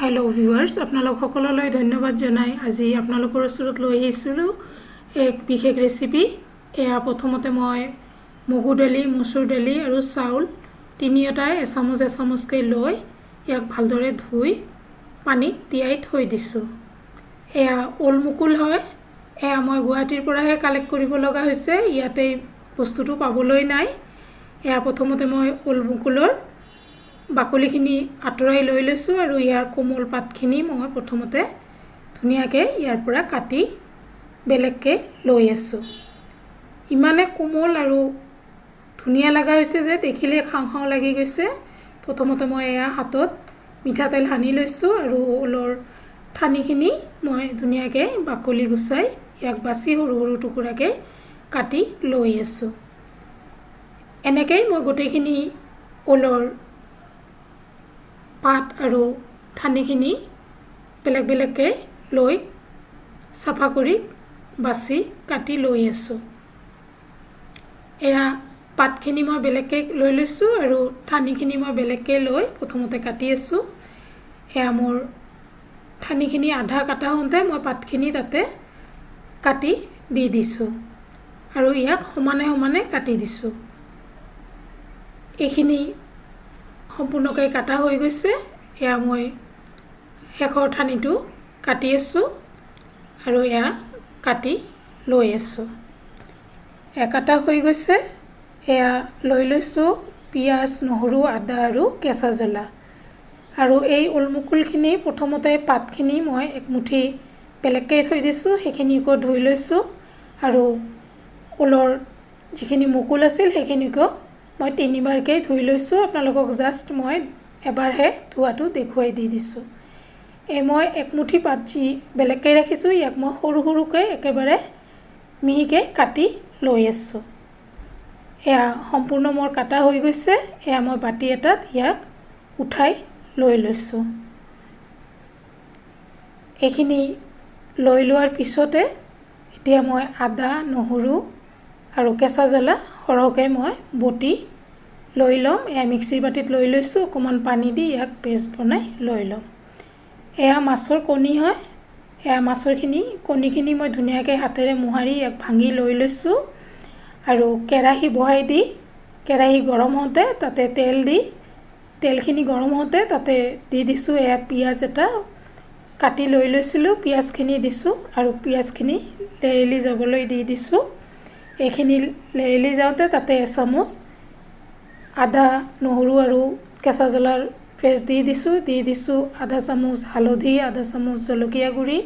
Hello' viewers আপোনালোক সকলোলৈ ধন্যবাদ জনাই। আজি আপোনালোকৰ ওচৰত লৈ আহিছিলোঁ এক বিশেষ ৰেচিপি এয়া প্ৰথমতে মই মগু দালি, মচুৰ দালি আৰু চাউল তিনিওটাই এচামুচ এচামুচকৈ লৈ ইয়াক ভালদৰে ধুই পানীত তিয়াই থৈ দিছোঁ। এয়া ওল মুকুল হয়। এয়া মই গুৱাহাটীৰ পৰাহে কালেক্ট কৰিব লগা হৈছে। ইয়াতে বস্তুটো পাবলৈ নাই। এয়া প্ৰথমতে মই ওল মুকুলৰ বাকলিখিনি আঁতৰাই লৈ লৈছোঁ আৰু ইয়াৰ কোমল পাতখিনি মই প্ৰথমতে ধুনীয়াকৈ ইয়াৰ পৰা কাটি বেলেগকৈ লৈ আছোঁ। ইমানে কোমল আৰু ধুনীয়া লগা হৈছে যে দেখিলে খাওঁ খাওঁ লাগি গৈছে। প্ৰথমতে মই এয়া হাতত মিঠাতেল সানি লৈছোঁ আৰু ওলৰ ঠানিখিনি মই ধুনীয়াকৈ বাকলি গুচাই ইয়াক বাছি সৰু সৰু টুকুৰাকৈ কাটি লৈ আছোঁ। এনেকৈ মই গোটেইখিনি ওলৰ পাত আৰু ঠানিখিনি বেলেগ বেলেগকৈ লৈ চাফা কৰি বাছি কাটি লৈ আছোঁ। এয়া পাতখিনি মই বেলেগকৈ লৈ লৈছোঁ আৰু ঠানিখিনি মই বেলেগকৈ লৈ প্ৰথমতে কাটি আছোঁ। এয়া মোৰ ঠানিখিনি আধা কাটা হওঁতে মই পাতখিনি তাতে কাটি দি দিছোঁ আৰু ইয়াক সমানে সমানে কাটি দিছোঁ। এইখিনি সম্পূৰ্ণকৈ কাটা হৈ গৈছে। এয়া মই শেষৰ ঠানিটো কাটি আছোঁ আৰু এয়া কাটি লৈ আছোঁ। কাটা হৈ গৈছে। এয়া লৈ লৈছোঁ পিঁয়াজ নহৰু আদা আৰু কেঁচা জ্বলা। আৰু এই ওলমুকুলখিনি প্ৰথমতে পাতখিনি মই একমুঠি বেলেগকৈ থৈ দিছোঁ সেইখিনি আকৌ ধুই লৈছোঁ। আৰু ঊলৰ যিখিনি মুকুল আছিল সেইখিনিকো মই তিনিবাৰকৈ ধুই লৈছোঁ। আপোনালোকক জাষ্ট মই এবাৰহে ধোৱাটো দেখুৱাই দি দিছোঁ। এই মই একমুঠি পাত যি বেলেগকৈ ৰাখিছোঁ। ইয়াক মই সৰু সৰুকৈ একেবাৰে মিহিকৈ কাটি লৈ আছোঁ। এয়া সম্পূৰ্ণ মোৰ কাটা হৈ গৈছে। এয়া মই বাতি এটাত ইয়াক উঠাই লৈ লৈছোঁ। এইখিনি লৈ লোৱাৰ পিছতে এতিয়া মই আদা নহৰু আৰু কেঁচা জ্বলা সৰহকৈ মই বটি লৈ ল'ম। এয়া মিক্সিৰ বাতিত লৈ লৈছোঁ। অকণমান পানী দি ইয়াক পেষ্ট বনাই লৈ ল'ম। এয়া মাছৰ কণী হয়। এয়া মাছৰখিনি, কণীখিনি মই ধুনীয়াকৈ হাতেৰে মোহাৰি ইয়াক ভাঙি লৈ লৈছোঁ। আৰু কেৰাহী বহাই দি, কেৰাহী গৰম হওঁতে তাতে তেল দি, তেলখিনি গৰম হওঁতে তাতে দি দিছোঁ এয়া পিঁয়াজ এটা। কাটি লৈ লৈছিলোঁ, পিঁয়াজখিনি দিছোঁ আৰু পিঁয়াজখিনি লেৰেলি যাবলৈ দি দিছোঁ। এইখিনি লেৰেলি যাওঁতে তাতে এচামুচ, আদা, নহৰু আৰু কেঁচা জ্বলাৰ পেষ্ট দি দিছোঁ দি দিছোঁ আধা চামুচ হালধি, আধা চামুচ জলকীয়া গুড়ি,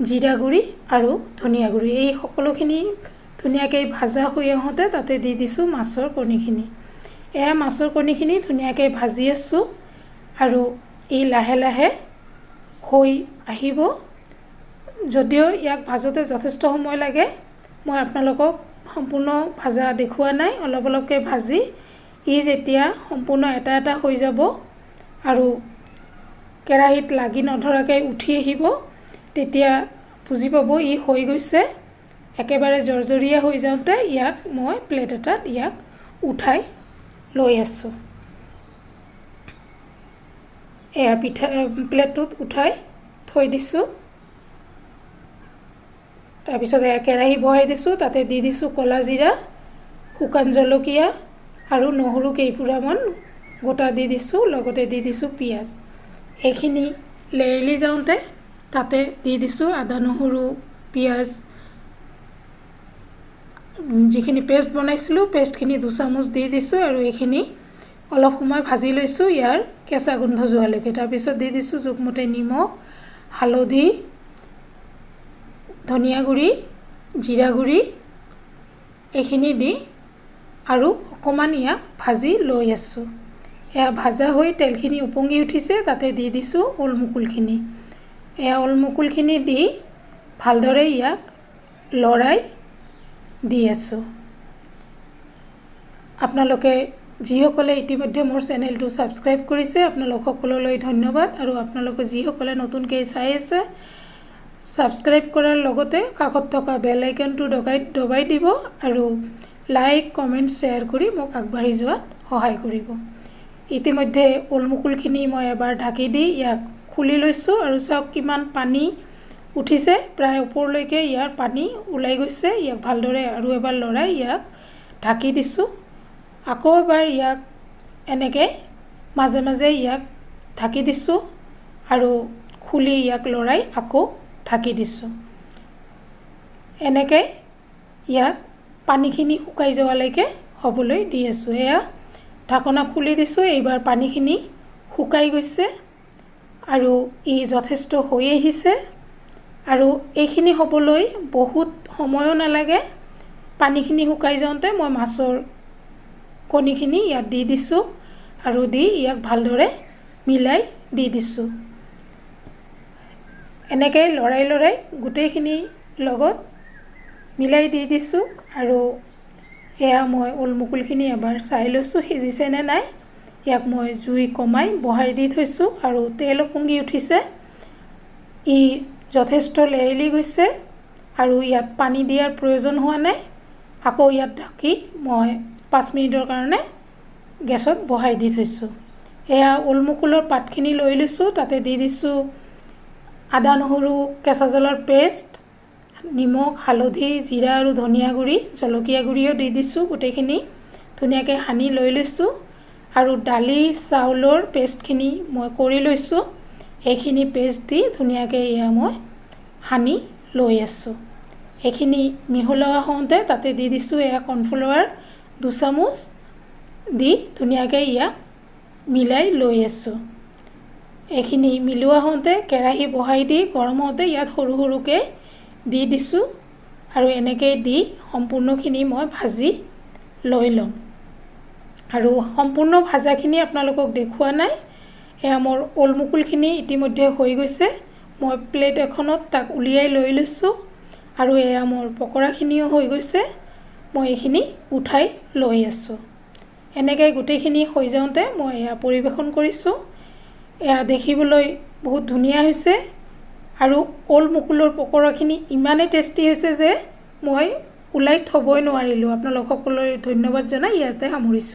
জিৰা গুড়ি আৰু ধনিয়া গুড়ি। এই সকলোখিনি ধুনীয়াকৈ ভাজা হৈ আহোঁতে তাতে দি দিছোঁ মাছৰ কণীখিনি। এয়া মাছৰ কণীখিনি ধুনীয়াকৈ ভাজি আছোঁ আৰু ই লাহে লাহে হৈ আহিব। যদিও ইয়াক ভাজোঁতে যথেষ্ট সময় লাগে মই আপোনালোকক সম্পূৰ্ণ ভাজা দেখুওৱা নাই অলপ অলপকৈ ভাজি। ই যেতিয়া সম্পূৰ্ণ এটা এটা হৈ যাব আৰু কেৰাহীত লাগি নধৰাকৈ উঠি আহিব তেতিয়া বুজি পাব ই হৈ গৈছে। একেবাৰে জৰজৰীয়া হৈ যাওঁতে ইয়াক মই প্লেট এটাত ইয়াক উঠাই লৈ আছোঁ। এয়া পিঠা প্লেটটোত উঠাই থৈ দিছোঁ। তাৰপিছত কেৰাহী বহাই দিছোঁ, তাতে দি দিছোঁ ক'লা জিৰা, শুকান জলকীয়া আৰু নহৰু কেইপুৰামান গোটা দি দিছোঁ, লগতে দি দিছোঁ পিঁয়াজ। এইখিনি লেৰেলি যাওঁতে তাতে দি দিছোঁ আদা, নহৰু, পিঁয়াজ, যিখিনি পেষ্ট বনাইছিলোঁ, পেষ্টখিনি দুচামুচ দি দিছোঁ আৰু এইখিনি অলপ সময় ভাজি লৈছোঁ ইয়াৰ কেঁচা গোন্ধ যোৱালৈকে। তাৰপিছত দি দিছোঁ জোখমতে নিমখ, হালধি ধনিয়া গুড়ি, জিৰা গুড়ি, এইখিনি দি আৰু অকণমান ইয়াক ভাজি লৈ আছোঁ। এয়া ভাজা হৈ তেলখিনি উপঙি উঠিছে, তাতে দি দিছোঁ ওলমুকুলখিনি। এয়া ওলমুকুলখিনি দি ভালদৰে ইয়াক লৰাই দি আছোঁ। আপোনালোকে যিসকলে ইতিমধ্যে মোৰ চেনেলটো ছাবস্ক্ৰাইব কৰিছে, আপোনালোক সকলোলৈ ধন্যবাদ আৰু আপোনালোকে যিসকলে নতুনকৈ চাই আছে ছাবস্ক্ৰাইব কৰাৰ লগতে কাষত থকা বেল আইকনটো দবাই দবাই দিব আৰু লাইক কমেণ্ট শ্বেয়াৰ কৰি মোক আগবাঢ়ি যোৱাত সহায় কৰিব। ইতিমধ্যে ওলমুকুলখিনি মই এবাৰ ঢাকি দি ইয়াক খুলি লৈছোঁ আৰু চাওক কিমান পানী উঠিছে। প্ৰায় ওপৰলৈকে ইয়াৰ পানী ওলাই গৈছে। ইয়াক ভালদৰে আৰু এবাৰ লৰাই ইয়াক ঢাকি দিছোঁ। আকৌ এবাৰ ইয়াক এনেকৈ মাজে মাজে ইয়াক ঢাকি দিছোঁ আৰু খুলি ইয়াক লৰাই আকৌ ঢাকি দিছোঁ। এনেকৈ ইয়াক পানীখিনি শুকাই যোৱালৈকে হ'বলৈ দি আছোঁ। এয়া ঢাকনা খুলি দিছোঁ। এইবাৰ পানীখিনি শুকাই গৈছে আৰু ই যথেষ্ট হৈ আহিছে আৰু এইখিনি হ'বলৈ বহুত সময়ো নালাগে। পানীখিনি শুকাই যাওঁতে মই মাছৰ কণীখিনি ইয়াত দি দিছোঁ আৰু দি ইয়াক ভালদৰে মিলাই দি দিছোঁ। এনেকৈ লৰাই লৰাই গোটেইখিনি লগত মিলাই দি দিছোঁ আৰু এয়া মই ওলমুকুলখিনি এবাৰ চাই লৈছোঁ সিজিছে নে নাই ইয়াক মই জুই কমাই বহাই দি থৈছোঁ আৰু তেল ওপঙি উঠিছে। ই যথেষ্ট লেৰেলি গৈছে আৰু ইয়াত পানী দিয়াৰ প্ৰয়োজন হোৱা নাই। আকৌ ইয়াত ঢাকি মই পাঁচ মিনিটৰ কাৰণে গেছত বহাই দি থৈছোঁ। এয়া ওলমুকুলৰ পাতখিনি লৈ লৈছোঁ তাতে দি দিছোঁ আদা নহৰু কেঁচা জলাৰ পেষ্ট, নিমখ, হালধি, জিৰা আৰু ধনিয়া গুড়ি, জলকীয়া গুড়িও দি দিছোঁ গোটেইখিনি। ধুনীয়াকৈ সানি লৈ লৈছোঁ আৰু দালি, চাউলৰ পেষ্টখিনি মই কৰি লৈছোঁ। এইখিনি পেষ্ট দি ধুনীয়াকৈ এয়া মই সানি লৈ আছোঁ। এইখিনি মিহলোৱা হওঁতে তাতে দি দিছোঁ এয়া কৰ্ণফ্লাৱাৰ দুচামুচ দি ধুনীয়াকৈ ইয়াক মিলাই লৈ আছোঁ। এইখিনি মিলোৱা হওঁতে কেৰাহী বহাই দি গৰম হওঁতে ইয়াত সৰু সৰুকৈ দি দিছোঁ আৰু এনেকৈ দি সম্পূৰ্ণখিনি মই ভাজি লৈ ল'ম। আৰু সম্পূৰ্ণ ভাজাখিনি আপোনালোকক দেখুওৱা নাই এয়া মোৰ ওলমুকুলখিনি ইতিমধ্যে হৈ গৈছে। মই প্লেট এখনত তাক উলিয়াই লৈ লৈছোঁ আৰু এয়া মোৰ পকৰাখিনিও হৈ গৈছে। মই এইখিনি উঠাই লৈ আছোঁ। এনেকৈ গোটেইখিনি হৈ যাওঁতে মই এয়া পৰিৱেশন কৰিছোঁ। এয়া দেখিবলৈ বহুত ধুনীয়া হৈছে। আৰু ওলমুকুলৰ পকৰাখিনি ইমানেই টেষ্টি হৈছে যে মই ওলাই থ'বই নোৱাৰিলোঁ। আপোনালোক সকলোৰে ধন্যবাদ জনাই ইয়াতে সামৰিছোঁ।